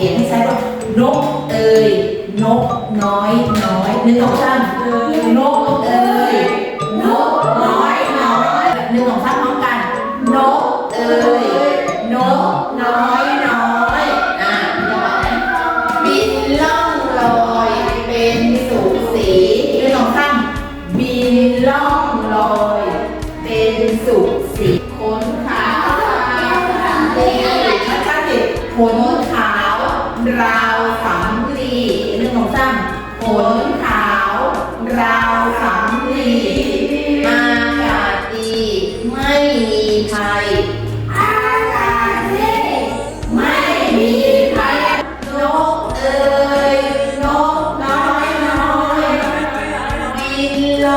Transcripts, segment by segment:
เปลี่ยนให้ใช้ว่านกเอ่ยนกน้อยน้อยหนึ่งสองสามนกเอ่ยนกน้อยน้อยหนึ่งสองสามพร้อมกัน นกเอ่ยนกน้อยน้อยอะบินล่องลอยเป็นสุขสีหนึ่งสองสามบินล่อง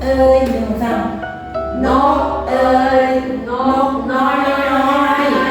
ơi nhường rằng nó ơi nó nói nói